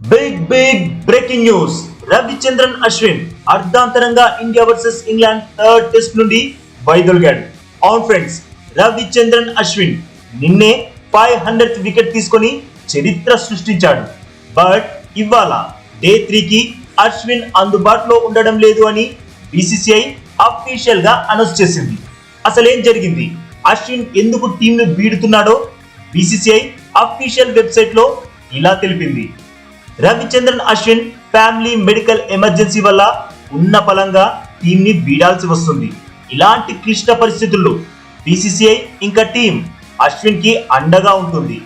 Big big breaking news Ravichandran Ashwin అర్ధాంతరంగా India versus England third test నుండి వైదొలిగాడు. అవును ఫ్రెండ్స్ రవిచంద్రన్ అశ్విన్ నిన్నే ఫైవ్ హండ్రెడ్ వికెట్ తీసుకొని చరిత్ర సృష్టించాడు. బట్ ఇవాళ డే త్రీకి అశ్విన్ అందుబాటులో ఉండడం లేదు అని బీసీసీఐ అఫీషియల్గా అనౌన్స్ చేసింది. అసలేం జరిగింది? అశ్విన్ ఎందుకు టీంను బీడుతున్నాడో బీసీసీఐ అఫీషియల్ వెబ్సైట్లో ఇలా తెలిపింది. Ravichandran Ashwin family medical emergency వల్ల ఉన్న పలంగా టీం ని వస్తుంది. ఇలాంటి క్లిష్ట పరిస్థితుల్లో బీసీసీఐ ఇంకా టీం అశ్విన్కి అండగా ఉంటుంది.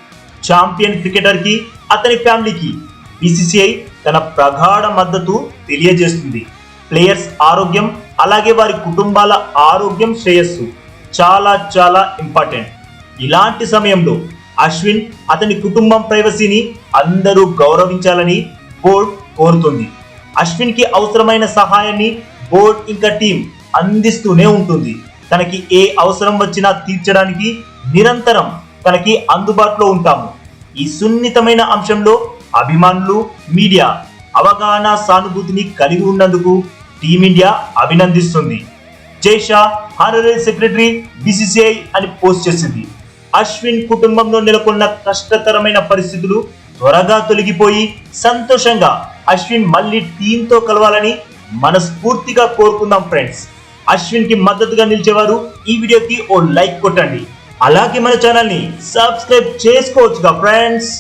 ఛాంపియన్ క్రికెటర్కి అతని ఫ్యామిలీకి బీసీసీఐ తన ప్రగాఢ మద్దతు తెలియజేస్తుంది. ప్లేయర్స్ ఆరోగ్యం అలాగే వారి కుటుంబాల ఆరోగ్యం శ్రేయస్సు చాలా చాలా ఇంపార్టెంట్. ఇలాంటి సమయంలో అశ్విన్ అతని కుటుంబం ప్రైవసీని అందరూ గౌరవించాలని బోర్డ్ కోరుతుంది. అశ్విన్కి అవసరమైన సహాయాన్ని బోర్డ్ ఇంకా టీం అందిస్తూనే ఉంటుంది. తనకి ఏ అవసరం వచ్చినా తీర్చడానికి నిరంతరం తనకి అందుబాటులో ఉంటాము. ఈ సున్నితమైన అంశంలో అభిమానులు మీడియా అవగాహన సానుభూతిని కలిగి ఉన్నందుకు టీమిండియా అభినందిస్తుంది. జైషా హానరీ సెక్రటరీ బీసీసీఐ అని పోస్ట్ చేసింది. అశ్విన్ కుటుంబంలో నెలకొన్న కష్టతరమైన పరిస్థితులు త్వరగా తొలగిపోయి సంతోషంగా అశ్విన్ మళ్ళీ టీంతో కలవాలని మనస్ఫూర్తిగా కోరుకుందాం ఫ్రెండ్స్. అశ్విన్కి మద్దతుగా నిలిచేవారు ఈ వీడియోకి ఓ లైక్ కొట్టండి. అలాగే మన ఛానల్ని సబ్స్క్రైబ్ చేసుకోవచ్చుగా ఫ్రెండ్స్.